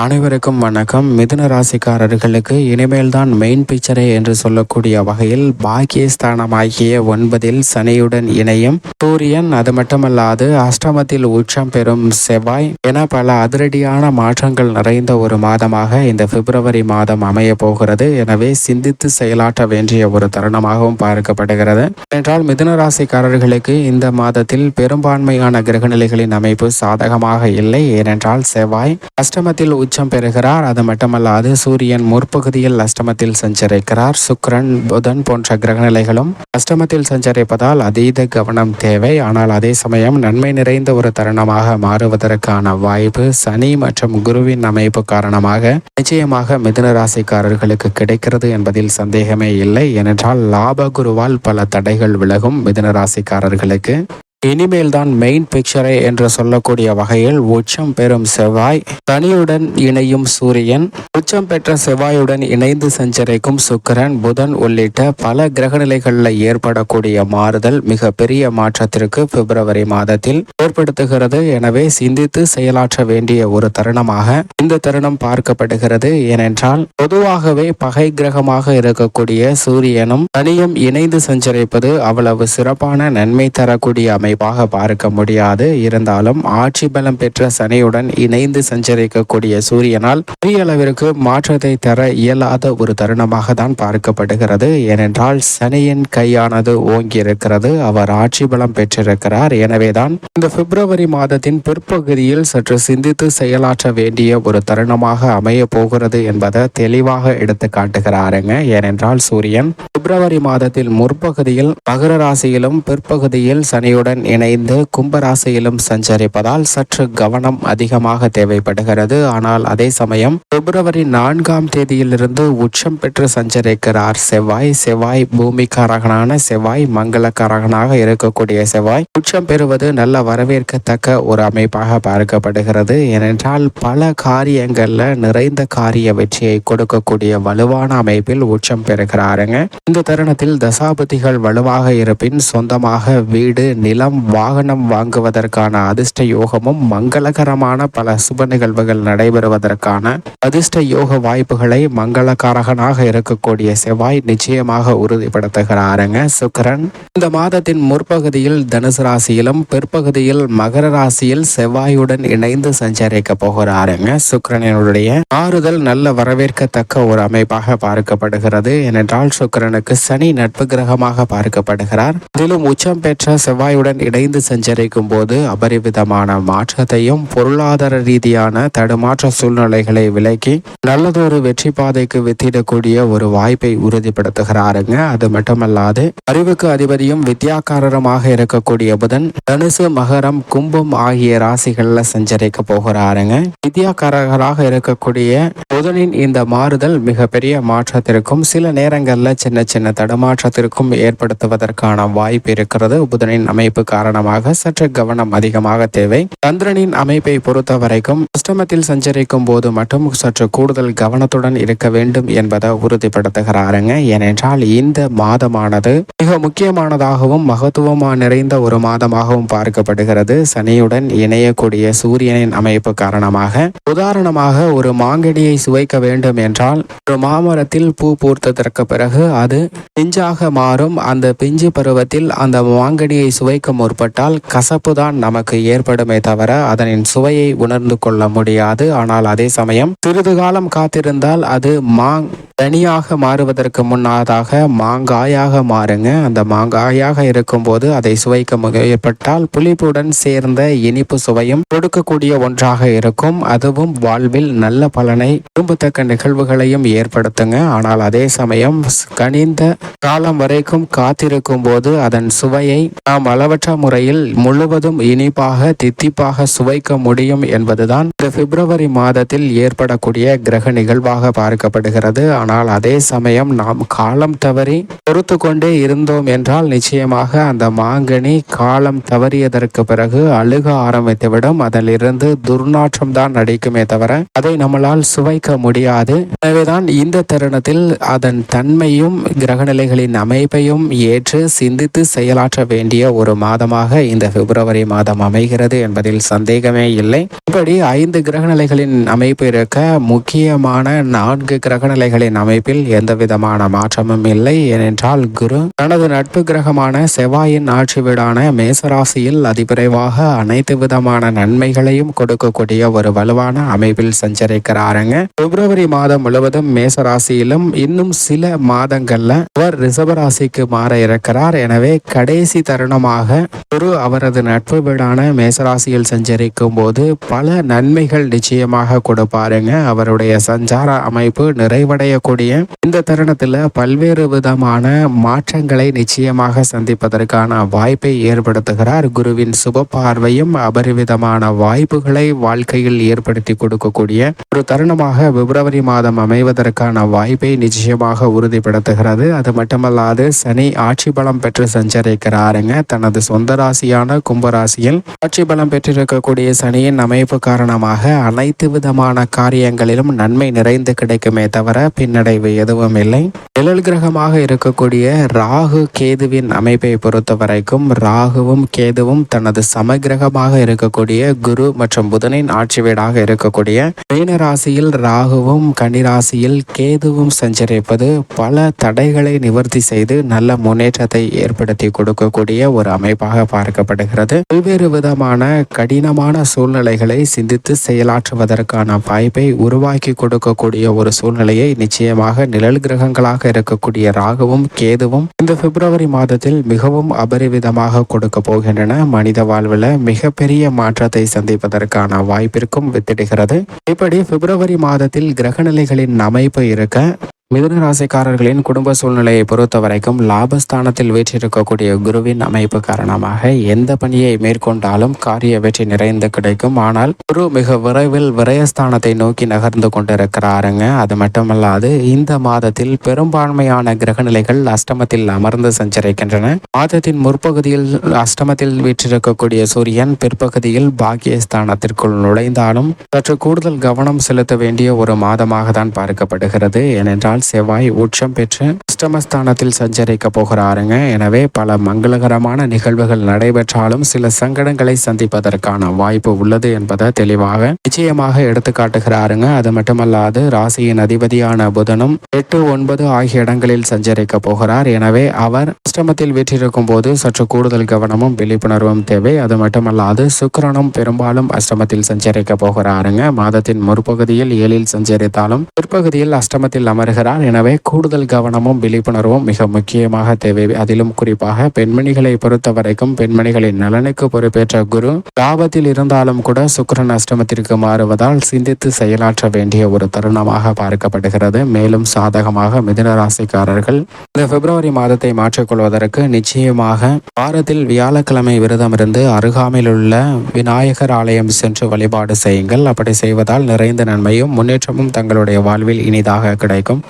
அனைவருக்கும் வணக்கம். மிதுன ராசிக்காரர்களுக்கு இனிமேல் தான் மெயின் பிக்சரே என்று சொல்லக்கூடிய வகையில் பாக்கியஸ்தானமாகிய ஒன்பதில் சனியுடன் இணையும் சூரியன். அது மட்டுமல்லாது அஷ்டமத்தில் உச்சம் பெறும் செவ்வாய். என பல அதிரடியான மாற்றங்கள் நிறைந்த ஒரு மாதமாக இந்த பிப்ரவரி மாதம் அமைய போகிறது. எனவே சிந்தித்து செயலாற்ற வேண்டிய ஒரு தருணமாகவும் பார்க்கப்படுகிறது. என்றால் மிதுன ராசிக்காரர்களுக்கு இந்த மாதத்தில் பெரும்பான்மையான கிரகநிலைகளின் அமைப்பு சாதகமாக இல்லை. ஏனென்றால் செவ்வாய் அஷ்டமத்தில் உச்சம் பெறுகிறார். அது மட்டுமல்லாது சூரியன் முற்பகுதியில் அஷ்டமத்தில் சஞ்சரிக்கிறார். சுக்ரன் புதன் போன்ற கிரகநிலைகளும் அஷ்டமத்தில் சஞ்சரிப்பதால் அதீத கவனம் தேவை. ஆனால் அதே சமயம் நன்மை நிறைந்த ஒரு தருணமாக மாறுவதற்கான வாய்ப்பு சனி மற்றும் குருவின் அமைப்பு காரணமாக நிச்சயமாக மிதுன ராசிக்காரர்களுக்கு கிடைக்கிறது என்பதில் சந்தேகமே இல்லை. ஏனென்றால் லாப குருவால் பல தடைகள் விலகும் மிதுன ராசிக்காரர்களுக்கு. இனிமேல் தான் மெயின் பிக்சரே என்று சொல்லக்கூடிய வகையில் உச்சம் பெறும் செவ்வாய் தனியுடன் இணையும் சூரியன் உச்சம் பெற்ற செவ்வாயுடன் இணைந்து சஞ்சரிக்கும் சுக்கிரன் புதன் உள்ளிட்ட பல கிரகநிலைகளில் ஏற்படக்கூடிய மாறுதல் மிக பெரிய மாற்றத்திற்கு பிப்ரவரி மாதத்தில் ஏற்படுத்துகிறது. எனவே சிந்தித்து செயலாற்ற வேண்டிய ஒரு தருணமாக இந்த தருணம் பார்க்கப்படுகிறது. ஏனென்றால் பொதுவாகவே பகை கிரகமாக இருக்கக்கூடிய சூரியனும் தனியும் இணைந்து சஞ்சரிப்பது அவ்வளவு சிறப்பான நன்மை தரக்கூடிய அமைப்பாக பார்க்க முடியாது. இருந்தாலும் ஆட்சி பலம் பெற்ற சனியுடன் இணைந்து சஞ்சரிக்கக்கூடிய சூரியனால் பெரிய அளவிற்கு மாற்றத்தை தர இயலாத ஒரு தருணமாக தான் பார்க்கப்படுகிறது. ஏனென்றால் சனியின் கையானது ஓங்கி இருக்கிறது அவர் ஆட்சி பலம் பெற்றிருக்கிறார். எனவேதான் இந்த பிப்ரவரி மாதத்தின் பிற்பகுதியில் சற்று சிந்தித்து செயலாற்ற வேண்டிய ஒரு தருணமாக அமைய போகிறது என்பதை தெளிவாக எடுத்து காட்டுகிறாருங்க. ஏனென்றால் சூரியன் பிப்ரவரி மாதத்தில் முற்பகுதியில் மகர ராசியிலும் பிற்பகுதியில் சனியுடன் இணைந்து கும்பராசியிலும் சஞ்சரிப்பதால் சற்று கவனம் அதிகமாக தேவைப்படுகிறது. ஆனால் அதே சமயம் பிப்ரவரி நான்காம் தேதியிலிருந்து உச்சம் பெற்று சஞ்சரிக்கிறார். செவ்வாய் செவ்வாய் பூமிக்காரகனான செவ்வாய் மங்களக்காரகனாக இருக்கக்கூடிய செவ்வாய் உச்சம் பெறுவது நல்ல வரவேற்கத்தக்க ஒரு அமைப்பாக பார்க்கப்படுகிறது. ஏனென்றால் பல காரியங்கள்ல நிறைந்த காரிய வெற்றியை கொடுக்கக்கூடிய வலுவான அமைப்பில் உச்சம் பெறுகிறாருங்க. இந்த தருணத்தில் தசாபதிகள் வலுவாக இருப்பின் சொந்தமாக வீடு நிலம் வாகனம் வாங்குவதற்கான அதிர்ஷ்ட யோகமும் மங்களகரமான பல சுப நிகழ்வுகள் நடைபெறுவதற்கான அதிர்ஷ்ட யோக வாய்ப்புகளை மங்களகாரகனாக இருக்கக்கூடிய செவ்வாய் நிச்சயமாக உறுதிப்படுத்துகிறாருங்க. சுக்கரன் இந்த மாதத்தின் முற்பகுதியில் தனுசு ராசியிலும் பிற்பகுதியில் மகர ராசியில் செவ்வாயுடன் இணைந்து சஞ்சரிக்க போகிறாருங்க. சுக்கரனுடைய ஆறுதல் நல்ல வரவேற்கத்தக்க ஒரு அமைப்பாக பார்க்கப்படுகிறது. ஏனென்றால் சுக்கிரனுக்கு சனி நட்பு கிரகமாக பார்க்கப்படுகிறார். அதிலும் உச்சம் பெற்ற செவ்வாயுடன் இணைந்து சஞ்சரிக்கும் போது அபரிவிதமான மாற்றத்தையும் பொருளாதார ரீதியான தடுமாற்ற சூழ்நிலைகளை விலக்கி நல்லதொரு வெற்றி பாதைக்கு வித்திடக்கூடிய ஒரு வாய்ப்பை உறுதிப்படுத்துகிறாருங்க. அது மட்டுமல்லாது அறிவுக்கு அதிபதியும் வித்யாக்காரருமாக இருக்கக்கூடிய புதன் தனுசு மகரம் கும்பம் ஆகிய ராசிகள்ல சஞ்சரிக்க போகிறாருங்க. வித்யாக்காரகராக இருக்கக்கூடிய புதனின் இந்த மாறுதல் மிகப்பெரிய மாற்றத்திற்கும் சில நேரங்களில் சின்ன சின்ன தடுமாற்றத்திற்கும் ஏற்படுத்துவதற்கான வாய்ப்பு இருக்கிறது. புதனின் அமைப்பு காரணமாக சற்று கவனம் அதிகமாக தேவை. சந்திரனின் அமைப்பை பொறுத்த வரைக்கும் அஷ்டமத்தில் சஞ்சரிக்கும் போது மட்டும் சற்று கூடுதல் கவனத்துடன் இருக்க வேண்டும் என்பதை உறுதிப்படுத்துகிறாருங்க. ஏனென்றால் இந்த மாதமானது மிக முக்கியமானதாகவும் மகத்துவமா நிறைந்த ஒரு மாதமாகவும் பார்க்கப்படுகிறது. சனியுடன் இணையக்கூடிய சூரியனின் அமைப்பு காரணமாக உதாரணமாக ஒரு மாங்கனியை சுவைக்க வேண்டும் என்றால் ஒரு மாமரத்தில் பூ பூர்த்ததற்கு பிறகு அது பிஞ்சாக மாறும். அந்த பிஞ்சு பருவத்தில் அந்த மாங்கனியை சுவைக்கும் முற்பட்டால் கசப்பு தான் நமக்கு ஏற்படுமே தவிர அதனின் சுவையை உணர்ந்து கொள்ள முடியாது. ஆனால் அதே சமயம் சிறிது காலம் காத்திருந்தால் அது மாங் தனியாக மாறுவதற்கு முன்னதாக மாங்காயாக மாறுங்க. அந்த மாங்காயாக இருக்கும்போது அதை சுவைக்க முயற்பட்டால் புளிப்புடன் சேர்ந்த இனிப்பு சுவையும் கொடுக்கக்கூடிய ஒன்றாக இருக்கும். அதுவும் வாழ்வில் நல்ல பலனை விரும்பத்தக்க நிகழ்வுகளையும் ஏற்படுத்துங்க. ஆனால் அதே சமயம் கனிந்த காலம் வரைக்கும் காத்திருக்கும் போது அதன் சுவையை நாம் அளவற்ற முறையில் முழுவதும் இனிப்பாக தித்திப்பாக சுவைக்க முடியும் என்பதுதான் இந்த பிப்ரவரி மாதத்தில் ஏற்படக்கூடிய கிரக நிகழ்வாக பார்க்கப்படுகிறது. ஆனால் அதே சமயம் நாம் காலம் தவறி பொறுத்து கொண்டே இருந்தோம் என்றால் நிச்சயமாக அந்த மாங்கனி காலம் தவறியதற்கு பிறகு அழுக ஆரம்பித்துவிடும். அதிலிருந்து துர்நாற்றம் தான் நடிக்குமே தவிர அதை நம்மளால் சுவைக்க முடியாது. எனவேதான் இந்த தருணத்தில் அதன் தன்மையும் கிரகநிலைகளின் அமைப்பையும் ஏற்று சிந்தித்து செயலாற்ற வேண்டிய ஒரு மாதமாக இந்த பிப்ரவரி மாதம் அமைகிறது என்பதில் சந்தேகமே இல்லை. இப்படி ஐந்து கிரகநிலைகளின் அமைப்பு இருக்க முக்கியமான நான்கு கிரகநிலைகளின் அமைப்பில் எந்த விதமான மாற்றமும் இல்லை. ஏனென்றால் குரு தனது நட்பு கிரகமான செவ்வாயின் ஆட்சி வீடான மேசராசியில் அதிவிரைவாக அனைத்து விதமான நன்மைகளையும் கொடுக்கக்கூடிய ஒரு வலுவான அமைப்பில் சஞ்சரிக்கிறாருங்க. பிப்ரவரி மாதம் முழுவதும் மேசராசியிலும் இன்னும் சில மாதங்கள்ல அவர் ரிஷபராசிக்கு மாற இருக்கிறார். எனவே கடைசி தருணமாக குரு அவரது நட்பு வீடான மேசராசியில் சஞ்சரிக்கும் போது பல நன்மைகள் நிச்சயமாக கொடுப்பாருங்க. அவருடைய சஞ்சார அமைப்பு நிறைவடையக்கூடிய இந்த தருணத்தில் பல்வேறு விதமான மாற்றங்களை நிச்சயமாக சந்திப்பதற்கான வாய்ப்பை ஏற்படுத்துகிறார். குருவின் சுப பார்வையும் அபரிவிதமான வாய்ப்புகளை வாழ்க்கையில் ஏற்படுத்தி கொடுக்கக்கூடிய ஒரு தருணமாக பிப்ரவரி மாதம் அமைவதற்கான வாய்ப்பை நிச்சயமாக உறுதிப்படுத்துகிறது. அது மட்டுமல்லாது சனி ஆட்சி பலம் பெற்று சஞ்சரிக்கிறாருங்க. தனது சொந்த ராசியான கும்பராசியில் ஆட்சி பலம் பெற்றிருக்கக்கூடிய சனியின் அமைப்பு காரணமாக அனைத்து விதமான காரியங்களிலும் நன்மை நிறைந்து கிடைக்குமே தவிர பின்னடைவு எதுவும் இல்லை. நிழல் கிரகமாக இருக்கக்கூடிய ராகு கேதுவின் அமைப்பை பொறுத்த வரைக்கும் ராகுவும் கேதுவும் தனது சமகிரகமாக இருக்கக்கூடிய குரு மற்றும் புதனின் ஆட்சி வீடாக இருக்கக்கூடிய மீன ராசியில் ராகுவும் கன்னிராசியில் கேதுவும் சஞ்சரிப்பது பல தடைகளை நிவர்த்தி செய்து நல்ல முன்னேற்றத்தை ஏற்படுத்தி கொடுக்கக்கூடிய ஒரு அமைப்பு அமைப்பாக பார்க்கப்படுகிறது. பல்வேறு விதமான கடினமான சூழ்நிலைகளை சிந்தித்து செயலாற்றுவதற்கான வாய்ப்பை உருவாக்கி கொடுக்கக்கூடிய ஒரு சூழ்நிலையை நிச்சயமாக நிழல் கிரகங்களாக இருக்கக்கூடிய ராகுவும் கேதுவும் இந்த பிப்ரவரி மாதத்தில் மிகவும் அபரிவிதமாக கொடுக்க போகின்றன. மனித வாழ்வில் மிகப்பெரிய மாற்றத்தை சந்திப்பதற்கான வாய்ப்பிற்கும் வித்திடுகிறது. இப்படி பிப்ரவரி மாதத்தில் கிரகநிலைகளின் அமைப்பு இருக்க மிதுனராசிக்காரர்களின் குடும்ப சூழ்நிலையை பொறுத்த வரைக்கும் லாபஸ்தானத்தில் வீற்றிருக்கக்கூடிய குருவின் அமைப்பு காரணமாக எந்த பணியை மேற்கொண்டாலும் காரிய வெற்றி நிறைந்து கிடைக்கும். ஆனால் குரு மிக விரைவில் விரயஸ்தானத்தை நோக்கி நகர்ந்து கொண்டிருக்கிறாருங்க. அது மட்டுமல்லாது இந்த மாதத்தில் பெரும்பான்மையான கிரகநிலைகள் அஷ்டமத்தில் அமர்ந்து சஞ்சரிக்கின்றன. மாதத்தின் முற்பகுதியில் அஷ்டமத்தில் வீற்றிருக்கக்கூடிய சூரியன் பிற்பகுதியில் பாக்கியஸ்தானத்திற்குள் நுழைந்தாலும் சற்று கூடுதல் கவனம் செலுத்த வேண்டிய ஒரு மாதமாக தான் பார்க்கப்படுகிறது. ஏனென்றால் நாள் செவ்வாய் உச்சம் பெற்று அஷ்டமஸ்தானத்தில் சஞ்சரிக்க போகிறாருங்க. எனவே பல மங்களகரமான நிகழ்வுகள் நடைபெற்றாலும் சில சங்கடங்களை சந்திப்பதற்கான வாய்ப்பு உள்ளது என்பதை தெளிவாக நிச்சயமாக எடுத்து காட்டுகிறாருங்க. அது மட்டுமல்லாது ராசியின் அதிபதியான புதனும் எட்டு ஒன்பது ஆகிய இடங்களில் சஞ்சரிக்க போகிறார். எனவே அவர் அஷ்டமத்தில் வீற்றிருக்கும் போது சற்று கூடுதல் கவனமும் விழிப்புணர்வும் தேவை. அது மட்டுமல்லாது சுக்கரனும் பெரும்பாலும் அஷ்டமத்தில் சஞ்சரிக்க போகிறாருங்க. மாதத்தின் முற்பகுதியில் ஏழில் சஞ்சரித்தாலும் பிற்பகுதியில் அஷ்டமத்தில் அமர்கிறார். வருகிறார் எனவே கூடுதல் கவனமும் விழிப்புணர்வும் மிக முக்கியமாக தேவை. அதிலும் குறிப்பாக பெண்மணிகளை பொறுத்த வரைக்கும் பெண்மணிகளின் நலனுக்கு பொறுப்பேற்ற குரு லாபத்தில் இருந்தாலும் கூட சுக்கரன் அஷ்டமத்திற்கு மாறுவதால் சிந்தித்து செயலாற்ற வேண்டிய ஒரு தருணமாக பார்க்கப்படுகிறது. மேலும் சாதகமாக மிதுன ராசிக்காரர்கள் இந்த பிப்ரவரி மாதத்தை மாற்றிக்கொள்வதற்கு நிச்சயமாக வாரத்தில் வியாழக்கிழமை விரதம் இருந்து அருகாமையில் உள்ள விநாயகர் ஆலயம் சென்று வழிபாடு செய்யுங்கள். அப்படி செய்வதால் நிறைந்த நன்மையும் முன்னேற்றமும் தங்களுடைய வாழ்வில் இனிதாக கிடைக்கும்.